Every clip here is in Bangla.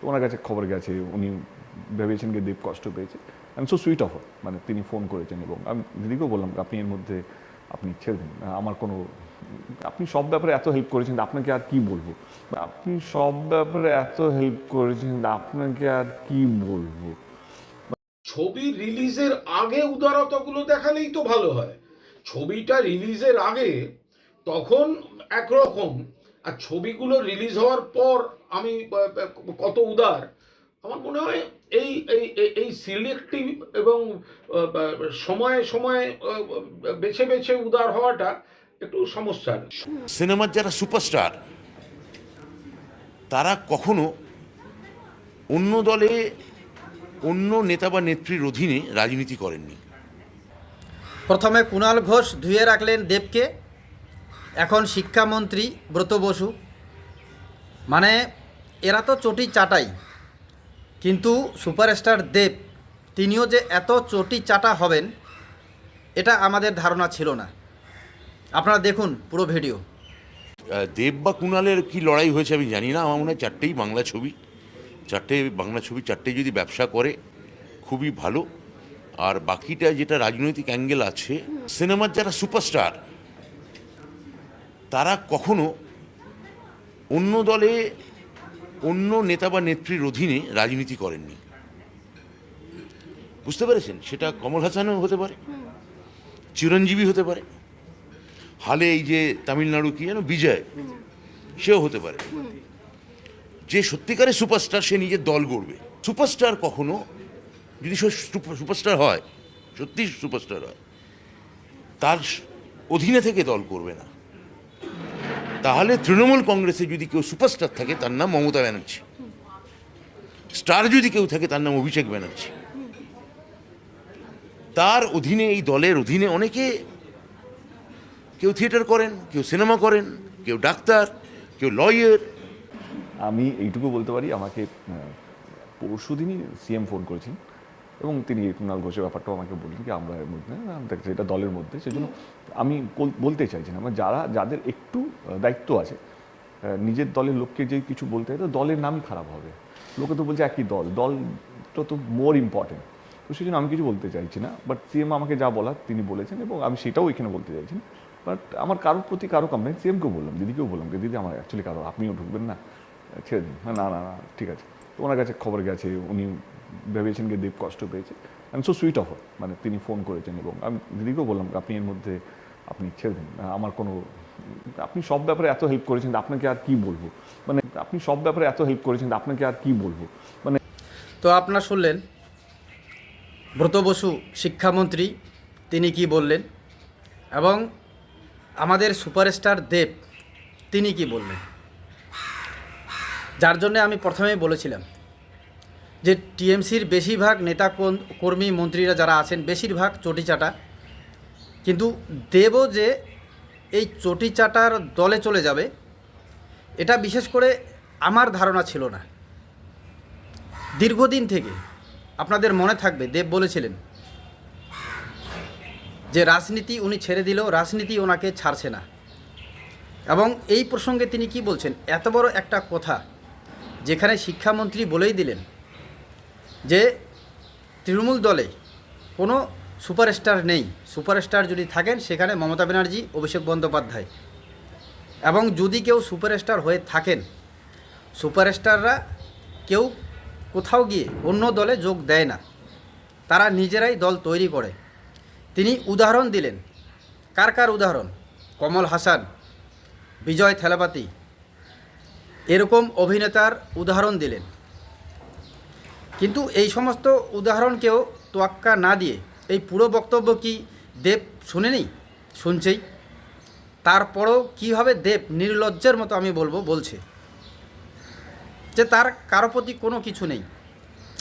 তো ওনার কাছে খবর গেছে, উনি ভেবেছেন যে দেব কষ্ট পেয়েছে। আমি সো সুইট অফ মানে তিনি ফোন করেছেন এবং আমি দিদিকেও বললাম, আপনি এর মধ্যে, আপনি ছেড়ে দিন, আমার কোনো, আপনি সব ব্যাপারে এত হেল্প করেছেন, আপনাকে আর কি বলব? আপনি সব ব্যাপারে এত হেল্প করেছেন, আপনাকে আর কি বলব? ছবি রিলিজের আগে উদারতাগুলো দেখালেই তো ভালো হয়। ছবিটা রিলিজের আগে তখন একরকম, আর ছবিগুলো রিলিজ হওয়ার পর আমি কত উদার। আমার মনে হয় এই এই এই- সিলেক্টিভ এবং সময়ে সময়ে বেছে বেছে উদার হওয়াটা একটু সমস্যার। সিনেমার যারা সুপারস্টার তারা কখনো অন্য দলে অন্য নেতা বা নেত্রীর অধীনে রাজনীতি করেননি। প্রথমে কুণাল ঘোষ ধুয়ে রাখলেন দেবকে এখন শিক্ষামন্ত্রী ব্রত বসু। মানে এরা তো চটি চাটাই। কিন্তু সুপারস্টার দেব, তিনিও যে এত চটি চাটা হবেন, এটা আমাদের ধারণা ছিল না। আপনারা দেখুন পুরো ভিডিও। দেব বা কুণালের কি লড়াই হয়েছে আমি জানি না, আমার মনে হয় চারটেই বাংলা ছবি। চারটে বাংলা ছবি চারটে যদি ব্যবসা করে, খুবই ভালো। আর বাকিটা যেটা রাজনৈতিক অ্যাঙ্গেল আছে, সিনেমার যারা সুপারস্টার, তারা কখনো অন্য দলে অন্য নেতা বা নেত্রীর অধীনে রাজনীতি করেননি। বুঝতে পেরেছেন? সেটা কমল হাসানও হতে পারে, চিরঞ্জীবী হতে পারে, হালে এই যে তামিলনাড়ু কি যেন বিজয়, সেও হতে পারে। যে সত্যিকারের সুপারস্টার, সে নিজের দল গড়বে। সুপারস্টার কখনো যদি সে সুপারস্টার হয় সত্যি সুপারস্টার হয়, তার অধীনে থেকে দল করবে না। তাহলে তৃণমূল কংগ্রেসে যদি কেউ সুপারস্টার থাকে, তার নাম মমতা ব্যানার্জি। স্টার যদি কেউ থাকে, তার নাম অভিষেক ব্যানার্জি। তার অধীনে, এই দলের অধীনে অনেকে কেউ থিয়েটার করেন, কেউ সিনেমা করেন, কেউ ডাক্তার, কেউ লয়ার। আমি এইটুকু বলতে পারি, আমাকে পরশু দিনই সিএম ফোন করেছেন। এবং তিনি কুণাল ঘোষের ব্যাপারটাও আমাকে বললেন কি, আমরা এর মধ্যে এটা দলের মধ্যে, সেজন্য আমি বলতে চাইছি না। যারা, যাদের একটু দায়িত্ব আছে নিজের দলের লোককে যে কিছু বলতে হয়, তো দলের নামই খারাপ হবে। লোকে তো বলছে একই দল দলটা তো মোর ইম্পর্টেন্ট তো সেই জন্য আমি কিছু বলতে চাইছি না বাট সিএম আমাকে যা বলার তিনি বলেছেন এবং আমি সেটাও এখানে বলতে চাইছি না। বাট আমার কারোর প্রতি কারও কমপ্লেন সিএমকেও বললাম, দিদিকেও বললাম যে, দিদি, আমার অ্যাকচুয়ালি কারও, আপনিও ঢুকবেন না, ছেড়ে দিন। না না না ঠিক আছে। তো ওনার কাছে খবর গেছে, উনি ভেবেছেন দেব কষ্ট পেয়েছে। আমি সো সুইট অফ মানে তিনি ফোন করেছেন এবং আমি দিদিকেও বললাম, আপনি এর মধ্যে, আপনি ছেড়ে দিন, আমার কোনো, আপনি সব ব্যাপারে এত হেল্প করেছেন, আপনাকে আর কি বলব? মানে আপনি সব ব্যাপারে এত হেল্প করেছেন আপনাকে আর কি বলব? মানে তো আপনার শুনলেন, ব্রত বসু শিক্ষামন্ত্রী, তিনি কি বললেন এবং আমাদের সুপারস্টার দেব, তিনি কি বললেন? যার জন্য আমি প্রথমেই বলেছিলাম যে টিএমসির বেশিরভাগ নেতা কর্মী মন্ত্রীরা যারা আছেন, বেশিরভাগ চটিচাটা কিন্তু দেবও যে এই চটিচাটার দলে চলে যাবে, এটা বিশেষ করে আমার ধারণা ছিল না। দীর্ঘদিন থেকে আপনাদের মনে থাকবে, দেব বলেছিলেন যে রাজনীতি উনি ছেড়ে দিলেও রাজনীতি ওনাকে ছাড়ছে না। এবং এই প্রসঙ্গে তিনি কি বলছেন, এত বড় একটা কথা যেখানে শিক্ষামন্ত্রী বলেই দিলেন যে তৃণমূল দলে কোনো সুপারস্টার নেই, সুপারস্টার যদি থাকেন সেখানে মমতা ব্যানার্জি, অভিষেক বন্দ্যোপাধ্যায়। এবং যদি কেউ সুপারস্টার হয়ে থাকেন, সুপারস্টাররা কেউ কোথাও গিয়ে অন্য দলে যোগ দেয় না। তারা নিজেরাই দল তৈরি করে। তিনি উদাহরণ দিলেন। কার কার উদাহরণ? কমল হাসান, বিজয় থেলাপাতি। এরকম অভিনেতার উদাহরণ দিলেন। কিন্তু এই সমস্ত উদাহরণকেও তোয়াক্কা না দিয়ে এই পুরো বক্তব্য কি দেব শুনেনি? শুনছেই। তারপরেও কীভাবে দেব নির্লজ্জের মতো আমি বলব, বলছে। যে তার কারও প্রতি কোনো কিছু নেই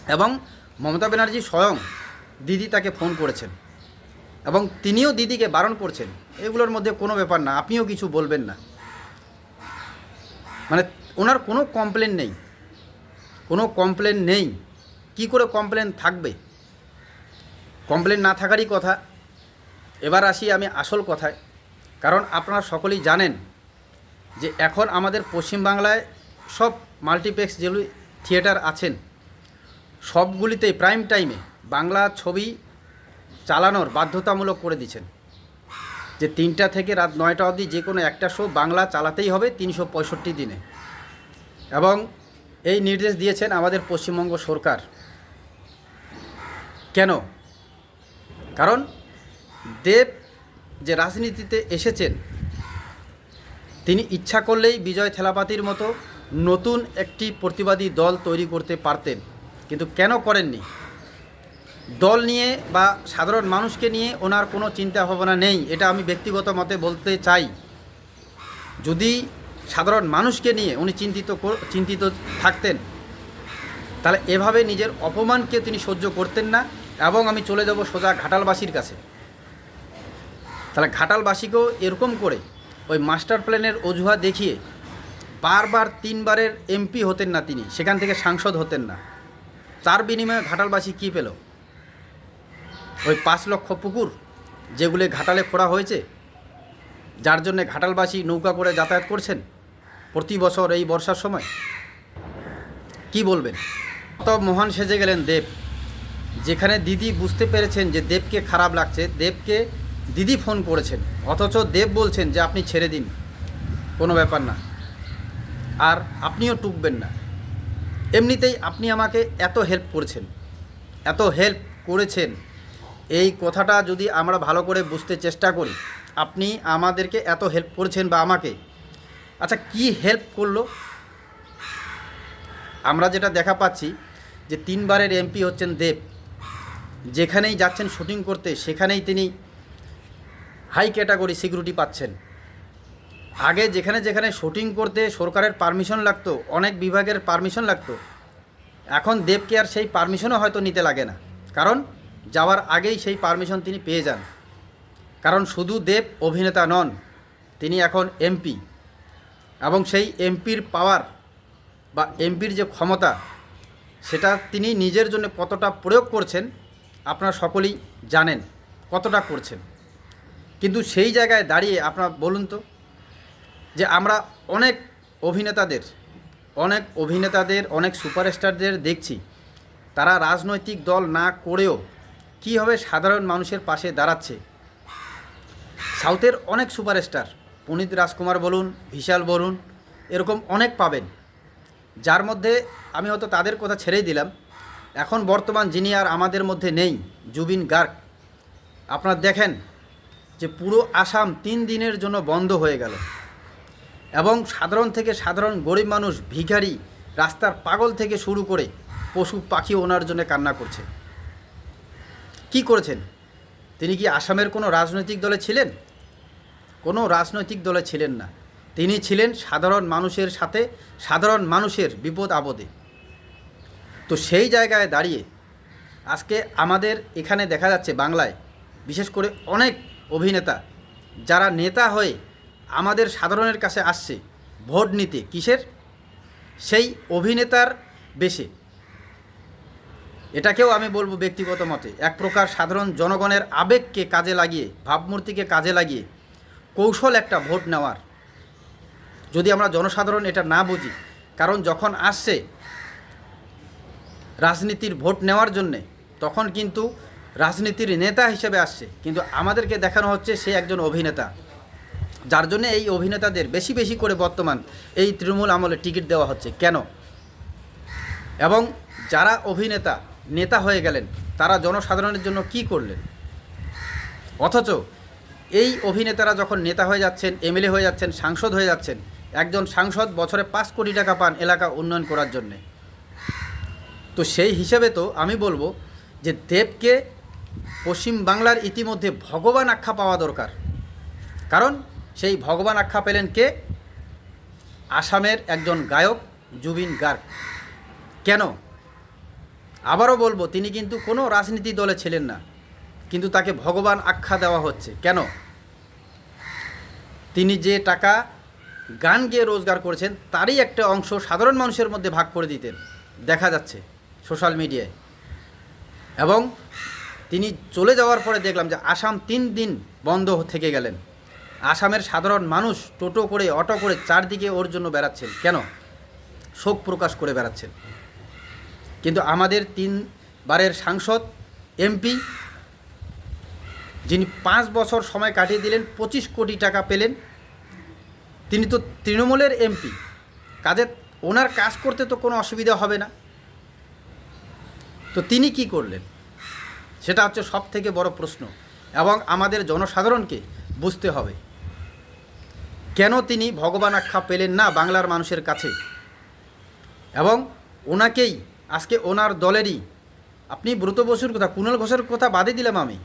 এবং মমতা ব্যানার্জি স্বয়ং দিদি তাকে ফোন করেছেন এবং তিনিও দিদিকে বারণ করছেন। এগুলোর মধ্যে কোনো ব্যাপার না, আপনিও কিছু বলবেন না। মানে ওনার কোনো কমপ্লেন নেই। কোনো কমপ্লেন নেই। কি করে কমপ্লেন থাকবে? কমপ্লেন না থাকারই কথা। এবার আসি আমি আসল কথায়। কারণ আপনারা সকলেই জানেন যে এখন আমাদের পশ্চিমবাংলায় সব মাল্টিপ্লেক্স যেগুলি থিয়েটার আছেন সবগুলিতেই প্রাইম টাইমে বাংলা ছবি চালানোর বাধ্যতামূলক করে দিচ্ছেন। যে তিনটা থেকে রাত নয়টা অবধি যে কোনো একটা শো বাংলা চালাতেই হবে তিনশো পঁয়ষট্টি দিনে। এবং এই নির্দেশ দিয়েছেন আমাদের পশ্চিমবঙ্গ সরকার। কেন? কারণ দেব যে রাজনীতিতে এসেছেন, তিনি ইচ্ছা করলেই বিজয় থেলাপাতির মতো নতুন একটি প্রতিবাদী দল তৈরি করতে পারতেন, কিন্তু কেন করেননি? দল নিয়ে বা সাধারণ মানুষকে নিয়ে ওনার কোনো চিন্তা ভাবনা নেই, এটা আমি ব্যক্তিগত মতে বলতে চাই। যদি সাধারণ মানুষকে নিয়ে উনি চিন্তিত চিন্তিত থাকতেন তাহলে এভাবে নিজের অপমানকে তিনি সহ্য করতেন না এবং আমি চলে যাব সোজা ঘাটালবাসীর কাছে। তাহলে ঘাটালবাসীকেও এরকম করে ওই মাস্টার প্ল্যানের অজুহা দেখিয়ে বারবার তিনবারের এমপি হতেন না তিনি, সেখান থেকে সাংসদ হতেন না। তার বিনিময়ে ঘাটালবাসী কী পেল? ওই পাঁচ লক্ষ পুকুর যেগুলি ঘাটালে খোঁড়া হয়েছে, যার জন্যে ঘাটালবাসী নৌকা করে যাতায়াত করছেন প্রতি বছর এই বর্ষার সময়? কি বলবেন? কত মহান সেজে গেলেন দেব। যেখানে দিদি বুঝতে পেরেছেন যে দেবকে খারাপ লাগছে, দেবকে দিদি ফোন করেছেন। অথচ দেব বলছেন যে, আপনি ছেড়ে দিন। কোনো ব্যাপার না। আর আপনিও টুকবেন না। এমনিতেই আপনি আমাকে এত হেল্প করেছেন। এত হেল্প করেছেন। এই কথাটা যদি আমরা ভালো করে বুঝতে চেষ্টা করি, আপনি আমাদেরকে এত হেল্প করেছেন বা আমাকে। আচ্ছা কি হেল্প করল? আমরা যেটা দেখা পাচ্ছি যে তিনবারের এমপি হচ্ছেন দেব। যেখানেই যাচ্ছেন শুটিং করতে, সেখানেই তিনি হাই ক্যাটাগরি সিকিউরিটি পাচ্ছেন। আগে যেখানে যেখানে শুটিং করতে সরকারের পারমিশন লাগতো, অনেক বিভাগের পারমিশন লাগতো। এখন দেবকে আর সেই পারমিশনও হয়তো নিতে লাগে না। কারণ যাওয়ার আগেই সেই পারমিশন তিনি পেয়ে যান। কারণ শুধু দেব অভিনেতা নন, তিনি এখন এমপি এবং সেই এমপির পাওয়ার বা এমপির যে ক্ষমতা সেটা তিনি নিজের জন্য কতটা প্রয়োগ করছেন, আপনারা সকলেই জানেন কতটা করছেন। কিন্তু সেই জায়গায় দাঁড়িয়ে আপনারা বলুন তো, যে আমরা অনেক অভিনেতাদের অনেক অভিনেতাদের, অনেক সুপারস্টারদের দেখছি, তারা রাজনৈতিক দল না করেও কীভাবে সাধারণ মানুষের পাশে দাঁড়াচ্ছে। সাউথের অনেক সুপারস্টার, পুনিত রাজকুমার বলুন, বিশাল বলুন এরকম অনেক পাবেন। যার মধ্যে আমি হয়তো তাদের কথা ছেড়েই দিলাম। এখন বর্তমান যিনি আর আমাদের মধ্যে নেই, জুবিন গার্গ, আপনারা দেখেন যে পুরো আসাম তিন দিনের জন্য বন্ধ হয়ে গেল। এবং সাধারণ থেকে সাধারণ গরিব মানুষ, ভিখারি, রাস্তার পাগল থেকে শুরু করে পশু পাখি ওনার জন্য কান্না করছে। কি করেছেন? তিনি কি আসামের কোনো রাজনৈতিক দলে ছিলেন? কোনো রাজনৈতিক দলে ছিলেন না। তিনি ছিলেন সাধারণ মানুষের সাথে, সাধারণ মানুষের বিপদ আপদে। তো সেই জায়গায় দাঁড়িয়ে আজকে আমাদের এখানে দেখা যাচ্ছে বাংলায় বিশেষ করে অনেক অভিনেতা যারা নেতা হয়ে আমাদের সাধারণের কাছে আসছে ভোট নিতে। কিসের? সেই অভিনেতার বেশে। এটাকেও আমি বলব ব্যক্তিগত মতে, এক প্রকার সাধারণ জনগণের আবেগকে কাজে লাগিয়ে, ভাবমূর্তিকে কাজে লাগিয়ে কৌশল একটা ভোট নেওয়ার যদি আমরা জনসাধারণ এটা না বুঝি, কারণ যখন আসছে রাজনীতির ভোট নেওয়ার জন্যে, তখন কিন্তু রাজনীতির নেতা হিসেবে আসছে। কিন্তু আমাদেরকে দেখানো হচ্ছে সে একজন অভিনেতা, যার জন্য এই অভিনেতাদের বেশি বেশি করে বর্তমান এই তৃণমূল আমলে টিকিট দেওয়া হচ্ছে। কেন? এবং যারা অভিনেতা, নেতা হয়ে গেলেন, তারা জনসাধারণের জন্য কি করলেন? অথচ এই অভিনেতারা যখন নেতা হয়ে যাচ্ছেন, এমএলএ হয়ে যাচ্ছেন, সাংসদ হয়ে যাচ্ছেন একজন সাংসদ বছরে পাঁচ কোটি টাকা পান এলাকা উন্নয়ন করার জন্যে। তো সেই হিসেবে তো আমি বলব যে দেবকে পশ্চিম বাংলার ইতিমধ্যে ভগবান আখ্যা পাওয়া দরকার। কারণ সেই ভগবান আখ্যা পেলেন কে? আসামের একজন গায়ক জুবিন গার্গ। কেন? আবারও বলব, তিনি কিন্তু কোনো রাজনীতি দলে ছিলেন না, কিন্তু তাকে ভগবান আখ্যা দেওয়া হচ্ছে। কেন? তিনি যে টাকা গান গেয়ে রোজগার করেছেন, তারই একটা অংশ সাধারণ মানুষের মধ্যে ভাগ করে দিতেন। দেখা যাচ্ছে সোশ্যাল মিডিয়ায়। এবং তিনি চলে যাওয়ার পরে দেখলাম যে আসাম তিন দিন বন্ধ থেকে গেলেন। আসামের সাধারণ মানুষ টোটো করে, অটো করে চারদিকে ওর জন্য বেড়াচ্ছেন। কেন? শোক প্রকাশ করে বেড়াচ্ছেন। কিন্তু আমাদের তিনবারের সাংসদ, এমপি, যিনি পাঁচ বছর সময় কাটিয়ে দিলেন, পঁচিশ কোটি টাকা পেলেন তিনি তো তৃণমূলের এমপি। কাজে ওনার কাজ করতে তো কোনো অসুবিধা হবে না। তো তিনি কি করলেন? সেটা হচ্ছে সব থেকে বড় প্রশ্ন এবং আমাদের জনসাধারণকে বুঝতে হবে। কেন তিনি ভগবান আখ্যা পেলেন না বাংলার মানুষের কাছে? এবং ওনাকেই, আজকে ওনার দলেরই, আপনি ব্রত বসুর কথা, কুণাল ঘোষের কথা বাদে দিলাম আমি।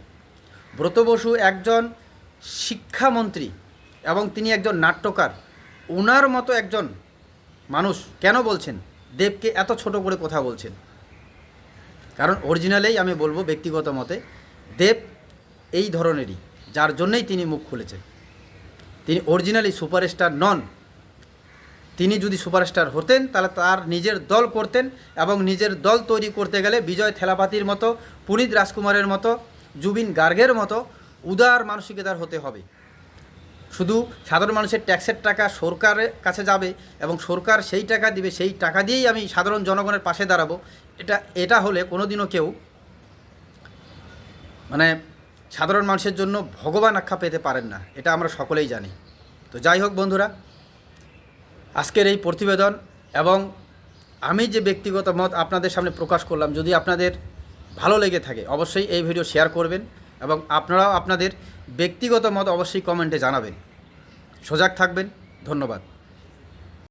ব্রত বসু একজন শিক্ষামন্ত্রী। এবং তিনি একজন নাট্যকার। ওনার মতো একজন মানুষ কেন বলছেন? দেবকে এত ছোট করে কথা বলছেন। কারণ অরিজিনালেই আমি বলব ব্যক্তিগত মতে, দেব এই ধরনেরই, যার জন্যই তিনি মুখ খুলেছেন। তিনি অরিজিনালি সুপারস্টার নন। তিনি যদি সুপারস্টার হতেন, তাহলে তার নিজের দল করতেন এবং নিজের দল তৈরি করতে গেলে বিজয় থেলাপাতির মতো, পুনিত রাজকুমারের মতো, জুবিন গার্গের মতো উদার মানসিকতার হতে হবে। শুধু সাধারণ মানুষের ট্যাক্সের টাকা সরকারের কাছে যাবে এবং সরকার সেই টাকা দিবে, সেই টাকা দিয়েই আমি সাধারণ জনগণের পাশে দাঁড়াবো। এটা এটা হলে কোনোদিনও কেউ মানে সাধারণ মানুষের জন্য ভগবান আখ্যা পেতে পারেন না। এটা আমরা সকলেই জানি। তো যাই হোক বন্ধুরা, আজকের এই প্রতিবেদন এবং আমি যে ব্যক্তিগত মত আপনাদের সামনে প্রকাশ করলাম, যদি আপনাদের ভালো লেগে থাকে, অবশ্যই এই ভিডিও শেয়ার করবেন এবং আপনারাও আপনাদের ব্যক্তিগত মত অবশ্যই কমেন্টে জানাবেন। সজাগ থাকবেন। ধন্যবাদ।